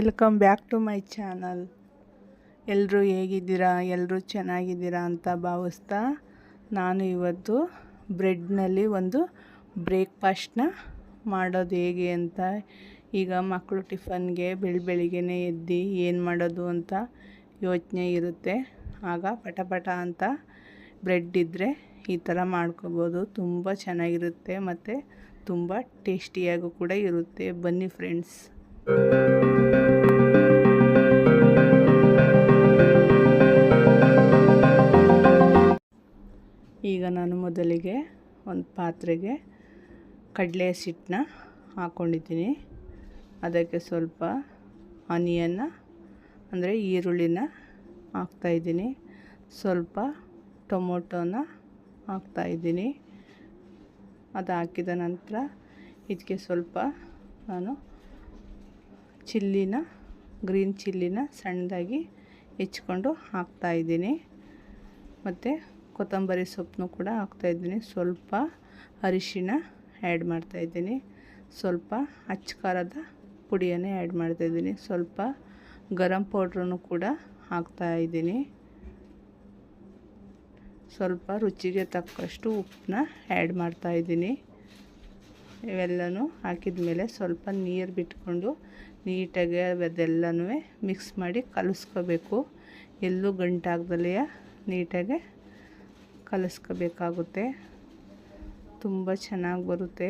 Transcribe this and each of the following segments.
Welcome back to my channel. ಎಲ್ಲರೂ ಹೇಗಿದ್ದೀರಾ? ಎಲ್ಲರೂ ಚೆನ್ನಾಗಿದ್ದೀರಾ ಅಂತ ಭಾವಿಸ್ತಾ ನಾನು ಇವತ್ತು ಬ್ರೆಡ್ನಲ್ಲಿ ಒಂದು ಬ್ರೇಕ್ಫಾಸ್ಟ್ನ ಮಾಡೋದು ಹೇಗೆ ಅಂತ, ಈಗ ಮಕ್ಕಳು ಟಿಫನ್ಗೆ ಬೆಳ ಬೆಳಿಗ್ಗೆನೇ ಎದ್ದು ಏನು ಮಾಡೋದು ಅಂತ ಯೋಚನೆ ಇರುತ್ತೆ. ಆಗ ಪಟ ಪಟ ಅಂತ ಬ್ರೆಡ್ ಇದ್ದರೆ ಈ ಥರ ಮಾಡ್ಕೋಬೋದು. ತುಂಬ ಚೆನ್ನಾಗಿರುತ್ತೆ ಮತ್ತು ತುಂಬ ಟೇಸ್ಟಿಯಾಗೂ ಕೂಡ ಇರುತ್ತೆ. ಬನ್ನಿ ಫ್ರೆಂಡ್ಸ್. ಪಾತ್ರೆಗೆ ಕಡಲೆ ಹಿಟ್ಟನ್ನ ಹಾಕ್ಕೊಂಡಿದ್ದೀನಿ ಅದಕ್ಕೆ ಸ್ವಲ್ಪ ಆನಿಯನ್ನ ಅಂದರೆ ಈರುಳ್ಳಿನ ಹಾಕ್ತಾಯಿದ್ದೀನಿ ಸ್ವಲ್ಪ ಟೊಮೊಟೊನ ಹಾಕ್ತಾಯಿದ್ದೀನಿ ಅದು ಹಾಕಿದ ನಂತರ ಇದಕ್ಕೆ ಸ್ವಲ್ಪ ನಾನು ಚಿಲ್ಲಿನ, ಗ್ರೀನ್ ಚಿಲ್ಲಿನ ಸಣ್ಣದಾಗಿ ಹೆಚ್ಕೊಂಡು ಹಾಕ್ತಾಯಿದ್ದೀನಿ ಮತ್ತು ಕೊತ್ತಂಬರಿ ಸೊಪ್ಪನ್ನು ಕೂಡ ಹಾಕ್ತಾಯಿದ್ದೀನಿ ಸ್ವಲ್ಪ ಅರಿಶಿಣ ಆ್ಯಡ್ ಮಾಡ್ತಾಯಿದ್ದೀನಿ ಸ್ವಲ್ಪ ಅಚ್ಚ ಖಾರದ ಪುಡಿಯನ್ನು ಆ್ಯಡ್ ಮಾಡ್ತಾಯಿದ್ದೀನಿ ಸ್ವಲ್ಪ ಗರಂ ಪೌಡ್ರನ್ನು ಕೂಡ ಹಾಕ್ತಾಯಿದ್ದೀನಿ ಸ್ವಲ್ಪ ರುಚಿಗೆ ತಕ್ಕಷ್ಟು ಉಪ್ಪನ್ನ ಆ್ಯಡ್ ಮಾಡ್ತಾಯಿದ್ದೀನಿ ಇವೆಲ್ಲನೂ ಹಾಕಿದ ಮೇಲೆ ಸ್ವಲ್ಪ ನೀರು ಬಿಟ್ಕೊಂಡು ನೀಟಾಗಿ ಅದೆಲ್ಲನೂ ಮಿಕ್ಸ್ ಮಾಡಿ ಕಲಿಸ್ಕೋಬೇಕು. ಎಲ್ಲೂ ಗಂಟಾಗ್ದಲೆಯ ನೀಟಾಗಿ ಕಲಿಸ್ಕೋಬೇಕಾಗುತ್ತೆ. ತುಂಬ ಚೆನ್ನಾಗಿ ಬರುತ್ತೆ.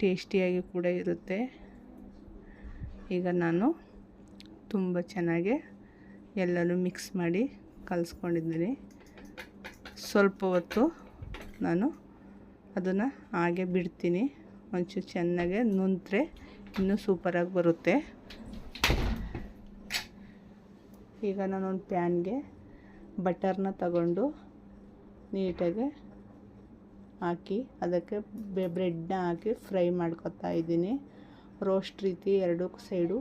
ಟೇಸ್ಟಿಯಾಗಿ ಕೂಡ ಇರುತ್ತೆ. ಈಗ ನಾನು ತುಂಬ ಚೆನ್ನಾಗಿ ಎಲ್ಲನೂ ಮಿಕ್ಸ್ ಮಾಡಿ ಕಲಿಸ್ಕೊಂಡಿದ್ದೀನಿ. ಸ್ವಲ್ಪ ಹೊತ್ತು ನಾನು ಅದನ್ನು ಹಾಗೆ ಬಿಡ್ತೀನಿ. ಒಂಚೂರು ಚೆನ್ನಾಗೆ ನುಂತ್ರೆ ಇನ್ನೂ ಸೂಪರಾಗಿ ಬರುತ್ತೆ. ಈಗ ನಾನೊಂದು ಪ್ಯಾನ್ಗೆ ಬಟರ್ನ ತಗೊಂಡು ನೀಟಾಗಿ ಹಾಕಿ ಅದಕ್ಕೆ ಬ್ರೆಡ್ನ ಹಾಕಿ ಫ್ರೈ ಮಾಡ್ಕೊತಾ ಇದ್ದೀನಿ. ರೋಸ್ಟ್ ರೀತಿ ಎರಡು ಸೈಡು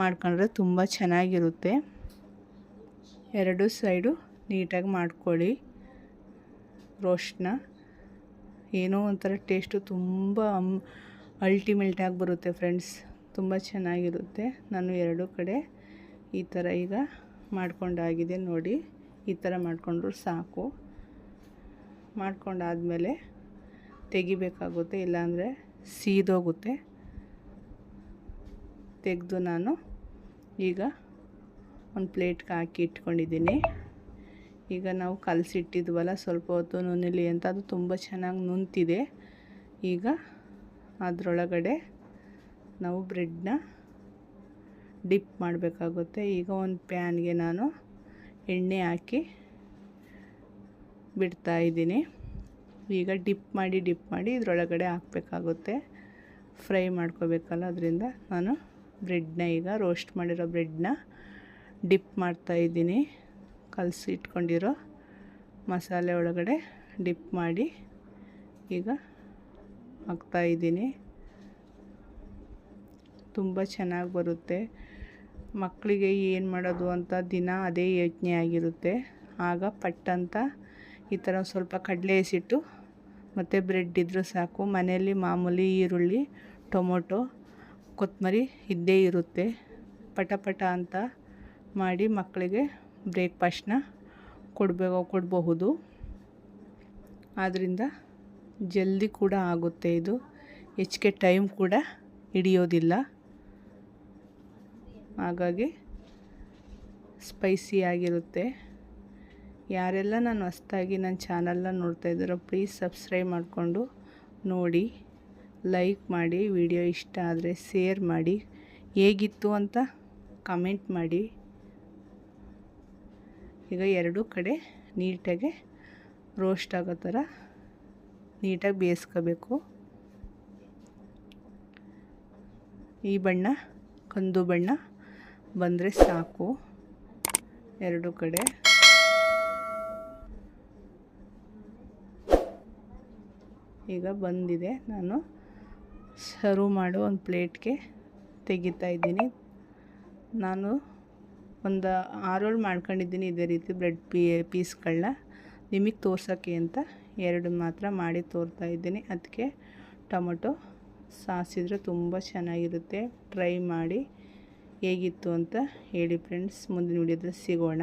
ಮಾಡ್ಕೊಂಡ್ರೆ ತುಂಬ ಚೆನ್ನಾಗಿರುತ್ತೆ. ಎರಡು ಸೈಡು ನೀಟಾಗಿ ಮಾಡ್ಕೊಳ್ಳಿ ರೋಸ್ಟ್ನ. ಏನೋ ಒಂಥರ ಟೇಸ್ಟು ತುಂಬ ಅಲ್ಟಿಮೇಟಾಗಿ ಬರುತ್ತೆ ಫ್ರೆಂಡ್ಸ್. ತುಂಬ ಚೆನ್ನಾಗಿರುತ್ತೆ. ನಾನು ಎರಡು ಕಡೆ ಈ ಥರ ಈಗ ಮಾಡ್ಕೊಂಡಾಗಿದೆ ನೋಡಿ. ಈ ಥರ ಮಾಡಿಕೊಂಡ್ರು ಸಾಕು. ಮಾಡ್ಕೊಂಡಾದಮೇಲೆ ತೆಗಿಬೇಕಾಗುತ್ತೆ, ಇಲ್ಲಾಂದರೆ ಸೀದೋಗುತ್ತೆ. ತೆಗೆದು ನಾನು ಈಗ ಒಂದು ಪ್ಲೇಟ್ಗೆ ಹಾಕಿ ಇಟ್ಕೊಂಡಿದ್ದೀನಿ. ಈಗ ನಾವು ಕಲಸಿಟ್ಟಿದ್ವಲ್ಲ, ಸ್ವಲ್ಪ ಹೊತ್ತು ನುನಿಲಿ ಅಂತ, ಅದು ತುಂಬ ಚೆನ್ನಾಗಿ ನುಂತಿದೆ. ಈಗ ಅದರೊಳಗಡೆ ನಾವು ಬ್ರೆಡ್ನ ಡಿಪ್ ಮಾಡಬೇಕಾಗುತ್ತೆ. ಈಗ ಒಂದು ಪ್ಯಾನ್ಗೆ ನಾನು ಎಣ್ಣೆ ಹಾಕಿ ಬಿಡ್ತಾ ಇದ್ದೀನಿ. ಈಗ ಡಿಪ್ ಮಾಡಿ ಡಿಪ್ ಮಾಡಿ ಇದರೊಳಗಡೆ ಹಾಕಬೇಕಾಗುತ್ತೆ. ಫ್ರೈ ಮಾಡ್ಕೋಬೇಕಲ್ಲ, ಅದರಿಂದ ನಾನು ಬ್ರೆಡ್ನ ಈಗ ರೋಸ್ಟ್ ಮಾಡಿರೋ ಬ್ರೆಡ್ನ ಡಿಪ್ ಮಾಡ್ತಾಯಿದ್ದೀನಿ ಕಲಸಿ ಇಟ್ಕೊಂಡಿರೋ ಮಸಾಲೆ ಒಳಗಡೆ ಡಿಪ್ ಮಾಡಿ ಈಗ ಹಾಕ್ತಾಯಿದ್ದೀನಿ ತುಂಬ ಚೆನ್ನಾಗಿ ಬರುತ್ತೆ. ಮಕ್ಕಳಿಗೆ ಏನು ಮಾಡೋದು ಅಂತ ದಿನ ಅದೇ ಯೋಚನೆ ಆಗಿರುತ್ತೆ. ಆಗ ಪಟ್ಟಂತ ಈ ಥರ ಸ್ವಲ್ಪ ಕಡಲೆ ಹಸಿಟ್ಟು ಮತ್ತು ಬ್ರೆಡ್ ಇದ್ದರೂ ಸಾಕು. ಮನೆಯಲ್ಲಿ ಮಾಮೂಲಿ ಈರುಳ್ಳಿ, ಟೊಮೊಟೊ ಕೊತ್ತಂಬರಿ ಇದ್ದೇ ಇರುತ್ತೆ. ಪಟ ಪಟ ಅಂತ ಮಾಡಿ ಮಕ್ಕಳಿಗೆ ಬ್ರೇಕ್ಫಾಸ್ಟ್ನ ಕೊಡಬೇಕು ಕೊಡಬಹುದು. ಆದ್ದರಿಂದ ಜಲ್ದಿ ಕೂಡ ಆಗುತ್ತೆ ಇದು. ಹೆಚ್ಚಿಗೆ ಟೈಮ್ ಕೂಡ ಹಿಡಿಯೋದಿಲ್ಲ. ಹಾಗಾಗಿ ಸ್ಪೈಸಿಯಾಗಿರುತ್ತೆ ಯಾರೆಲ್ಲ ನಾನು ಹೊಸ್ದಾಗಿ ನನ್ನ ಚಾನಲ್ನ ನೋಡ್ತಾ ಇದ್ದೀರೋ ಪ್ಲೀಸ್ ಸಬ್ಸ್ಕ್ರೈಬ್ ಮಾಡಿಕೊಂಡು ನೋಡಿ ಲೈಕ್ ಮಾಡಿ ವಿಡಿಯೋ ಇಷ್ಟ ಆದರೆ ಶೇರ್ ಮಾಡಿ, ಹೇಗಿತ್ತು ಅಂತ ಕಮೆಂಟ್ ಮಾಡಿ. ಈಗ ಎರಡೂ ಕಡೆ ನೀಟಾಗಿ ರೋಸ್ಟ್ ಆಗೋ ಥರ ನೀಟಾಗಿ ಬೇಯಿಸ್ಕೋಬೇಕು. ಈ ಬಣ್ಣ, ಕಂದು ಬಣ್ಣ ಬಂದರೆ ಸಾಕು. ಎರಡು ಕಡೆ ಈಗ ಬಂದಿದೆ. ನಾನು ಸರ್ವ್ ಮಾಡೋ ಒಂದು ಪ್ಲೇಟ್ಗೆ ತೆಗಿತಾ ಇದ್ದೀನಿ. ನಾನು ಒಂದು ಆರೋಳು ಮಾಡ್ಕೊಂಡಿದ್ದೀನಿ ಇದೇ ರೀತಿ ಬ್ರೆಡ್ ಪೀ, ಪೀಸ್ಗಳನ್ನ. ನಿಮಗೆ ತೋರ್ಸೋಕ್ಕೆ ಅಂತ ಎರಡು ಮಾತ್ರ ಮಾಡಿ ತೋರ್ತಾ ಇದ್ದೀನಿ. ಅದಕ್ಕೆ ಟೊಮೊಟೊ ಸಾಸಿದ್ರೆ ತುಂಬ ಚೆನ್ನಾಗಿರುತ್ತೆ. ಟ್ರೈ ಮಾಡಿ ಹೇಗಿತ್ತು ಅಂತ ಹೇಳಿ ಫ್ರೆಂಡ್ಸ್, ಮುಂದಿನ ವಿಡಿಯೋದಲ್ಲಿ ಸಿಗೋಣ.